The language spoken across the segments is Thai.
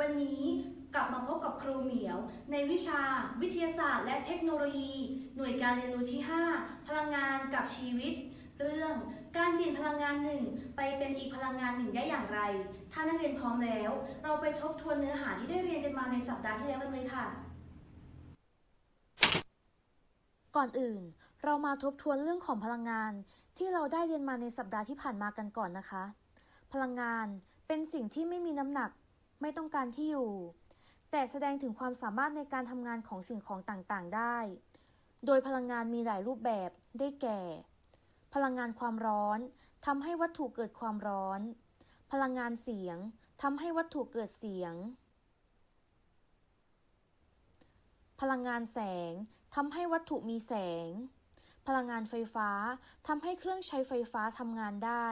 วันนี้กลับมาพบกับครูเหมียว ในวิชา วิทยาศาสตร์ และเทคโนโลยี หน่วยการเรียนรู้ที่ 5 พลังงานกับชีวิต เรื่องการเปลี่ยนพลังงานหนึ่งไปเป็นอีกพลังงานหนึ่งได้อย่างไร ถ้านักเรียนพร้อมแล้ว เราไปทบทวนเนื้อหาที่ได้เรียนกันมาในสัปดาห์ที่แล้วกันเลยค่ะ ก่อนอื่น เรามาทบทวนเรื่องของพลังงาน ที่เราได้เรียนมาในสัปดาห์ที่ผ่านมากันก่อนนะคะ พลังงานเป็นสิ่งที่ไม่มีน้ำหนัก ไม่ต้องการที่อยู่ แต่แสดงถึงความสามารถในการทำงานของสิ่งของต่างๆ ได้ โดยพลังงานมีหลายรูปแบบได้แก่ พลังงานความร้อนทำให้วัตถุเกิดความร้อน พลังงานเสียงทำให้วัตถุเกิดเสียง พลังงานแสงทำให้วัตถุมีแสง พลังงานไฟฟ้าทำให้เครื่องใช้ไฟฟ้าทำงานได้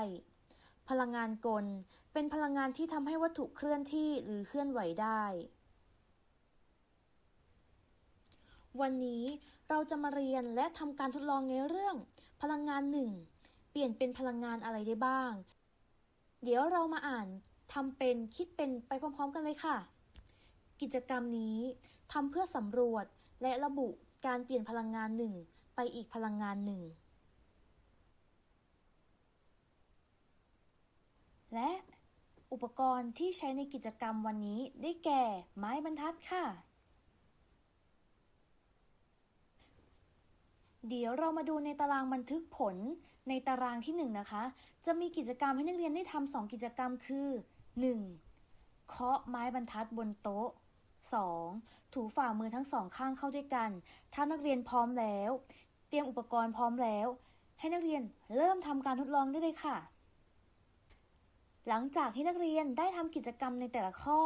พลังงานกล เป็นพลังงานที่ทำให้วัตถุเคลื่อนที่หรือเคลื่อนไหวได้ วันนี้เราจะมาเรียนและทำการทดลองในเรื่อง พลังงานหนึ่งเปลี่ยนเป็นพลังงานอะไรได้บ้าง เดี๋ยวเรามาอ่านทำเป็นคิดเป็นไปพร้อม ๆ กันเลยค่ะ กิจกรรมนี้ทำเพื่อสำรวจและระบุการเปลี่ยนพลังงานหนึ่งไปอีกพลังงานหนึ่ง และอุปกรณ์ที่ใช้ในกิจกรรมวันนี้ได้แก่ ไม้บรรทัดค่ะ เดี๋ยวเรามาดูในตารางบันทึกผลในตารางที่ 1นงนะคะ จะมีกิจกรรมให้นักเรียนได้ทำสองกิจกรรมคือ 1. เคาะไม้บรรทัดบนโต๊ะ 2. ถูฝ่ามือทั้งสองข้างเข้าด้วยกัน ถ้านักเรียนพร้อมแล้ว เตรียมอุปกรณ์พร้อมแล้ว ให้นักเรียนเริ่มทำการทดลองได้เลยค่ะ หลังจากที่นักเรียนได้ทำกิจกรรมในแต่ละข้อ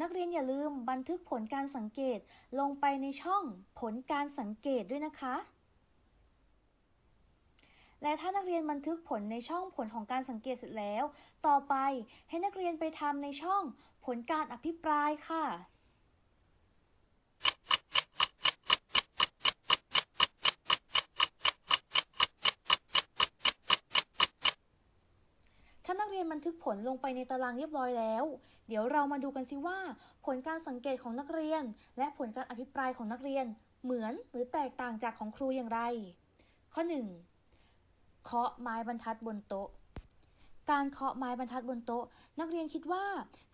นักเรียนอย่าลืมบันทึกผลการสังเกตลงไปในช่องผลการสังเกตด้วยนะคะ และถ้านักเรียนบันทึกผลในช่องผลของการสังเกตเสร็จแล้ว ต่อไปให้นักเรียนไปทำในช่องผลการอภิปรายค่ะ ถ้านักเรียนบันทึกผลลงไปในตารางเรียบร้อยแล้ว เดี๋ยวเรามาดูกันสิว่า ผลการสังเกตของนักเรียน และผลการอภิปรายของนักเรียน เหมือนหรือแตกต่างจากของครูอย่างไร ข้อ 1. เคาะไม้บรรทัดบนโต๊ะ การเคาะไม้บรรทัดบนโต๊ะ นักเรียนคิดว่า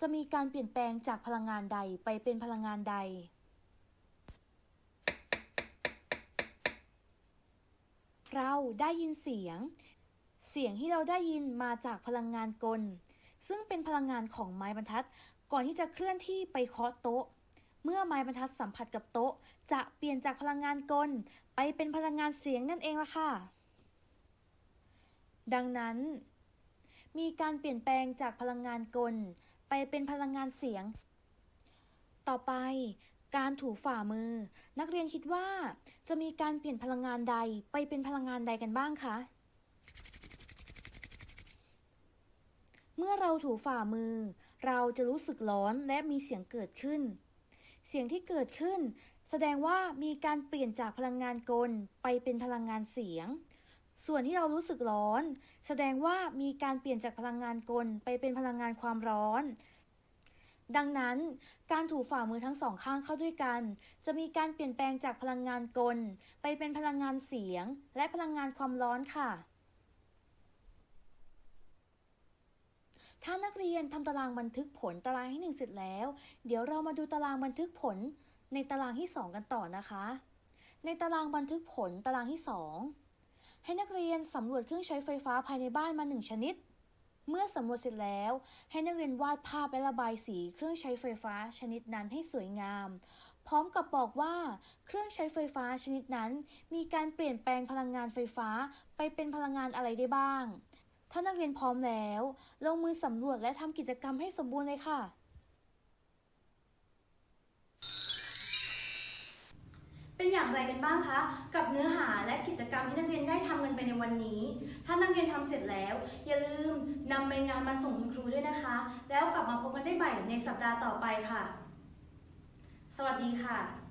จะมีการเปลี่ยนแปลงจากพลังงานใดไปเป็นพลังงานใดเราได้ยินเสียง เสียงที่เราได้ยินมาจากพลังงานกล ซึ่งเป็นพลังงานของไม้บรรทัด ก่อนที่จะเคลื่อนที่ไปเคาะโต๊ะ เมื่อไม้บรรทัดสัมผัสกับโต๊ะ จะเปลี่ยนจากพลังงานกล ไปเป็นพลังงานเสียงนั่นเองล่ะค่ะ ดังนั้น มีการเปลี่ยนแปลงจากพลังงานกล ไปเป็นพลังงานเสียง ต่อไปการถูฝ่ามือ นักเรียนคิดว่า จะมีการเปลี่ยนพลังงานใดไปเป็นพลังงานใดกันบ้างคะ เมื่ อเราถูฝ่ามือ เราจะรู้สึกร้อนและมีเสียงเกิดขึ้น เสียงที่เกิดขึ้น แสดงว่ามีการเปลี่ยนจากพลังงานกลไปเป็นพลังงานเสียง ส่วนที่เรารู้สึกร้อน แสดงว่ามีการเปลี่ยนจากพลังงานกลไปเป็นพลังงานความร้อน ดังนั้น การถูฝ่ามือทั้งสองข้างเข้าด้วยกัน จะมีการเปลี่ยนแปลงจากพลังงานกล ไปเป็นพลังงานเสียง และพลังงานความร้อนค่ะ ถ้านักเรียนทำตารางบันทึกผลตารางที่ 1 เสร็จแล้ว เดี๋ยวเรามาดูตารางบันทึกผลในตารางที่ 2 กันต่อนะคะ ในตารางบันทึกผลตารางที่ 2 ให้นักเรียนสำรวจเครื่องใช้ไฟฟ้าภายในบ้านมา 1 ชนิด เมื่อสำรวจเสร็จแล้ว ให้นักเรียนวาดภาพและระบายสีเครื่องใช้ไฟฟ้าชนิดนั้นให้สวยงาม พร้อมกับบอกว่าเครื่องใช้ไฟฟ้าชนิดนั้น มีการเปลี่ยนแปลงพลังงานไฟฟ้าไปเป็นพลังงานอะไรได้บ้าง ถ้านักเรียนพร้อมแล้ว ลงมือสำรวจและทำกิจกรรมให้สมบูรณ์เลยค่ะ เป็นอย่างไรกันบ้างคะ กับเนื้อหาและกิจกรรมที่นักเรียนได้ทำกันไปในวันนี้ ถ้านักเรียนทำเสร็จแล้ว อย่าลืมนำใบงานมาส่งคุณครูด้วยนะคะ แล้วกลับมาพบกันได้ใหม่ในสัปดาห์ต่อไปค่ะ สวัสดีค่ะ